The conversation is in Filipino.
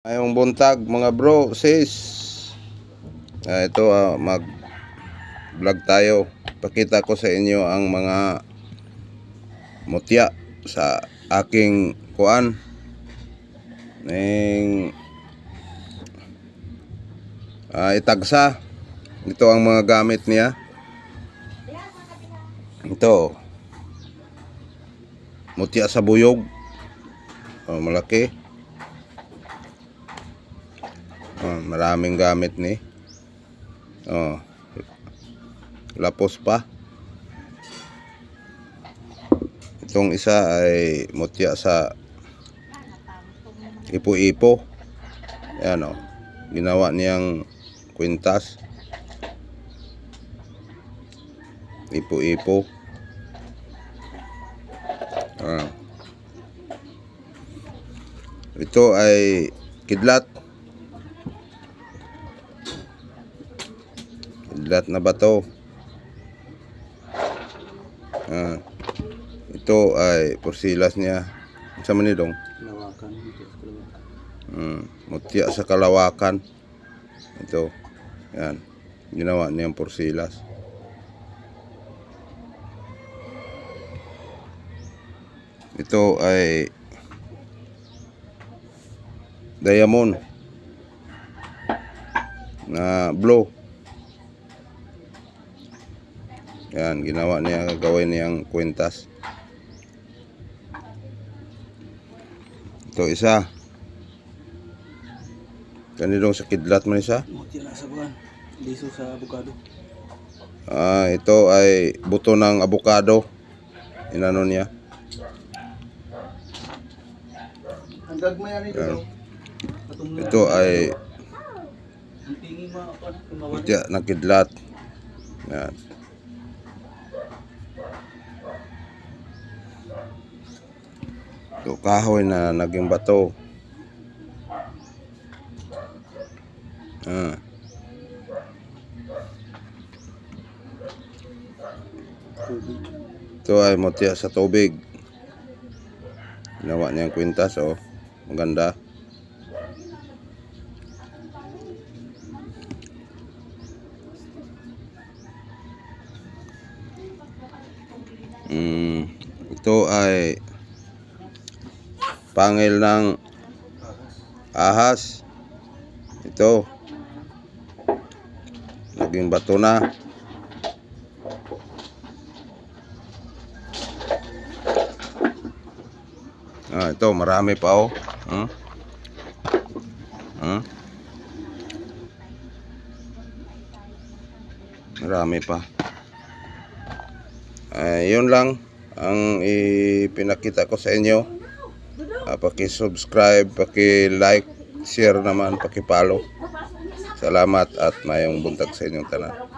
Ngayong buntag mga bro, sis. Ah, ito ah, mag vlog tayo. Pakita ko sa inyo ang mga mutya sa aking kuan. Ning ah, itagsa. Ito ang mga gamit niya. Ito. Mutya sa buyog. Oh, malaki. Oh, maraming gamit ni. Oh. Lapos pa. Itong isa ay mutya sa ipo-ipo. Ayan oh. Ginawa niyang kwintas. Ipo-ipo. Ah. Ito ay kidlat. Kidlat na bato. Ah. Ito ay porsilas niya. Sa sa Kalawakan. Mm, mutya sa kalawakan. Ito. Yan. Ginawa niyang porsilas. Ito ay diamond na blow. Yan, ginawa niya gawin niyang kwintas. Ito isa. Kanilong sa kidlat man isa. Mutya na sa buwan. Liso sa abukado. Ah, ito ay buto ng abukado. Inano niya. Ang gagmay yan ito. Yan. Ito ay mutya ng kidlat. Yan. Ito kahoy na naging bato. Ah. Ito ay mutya sa tubig. Ginawa niyang kwintas, oh. Maganda. Mm, ito ay pangil ng ahas. Ito. Naging bato na. Ah, ito, marami pa oh. Hmm? Hmm? Marami pa. Ay, yun lang ang ipinakita ko sa inyo. Ah, paki-subscribe, paki-like, share naman, paki-follow. Salamat at mayong buntag sa inyong tanan.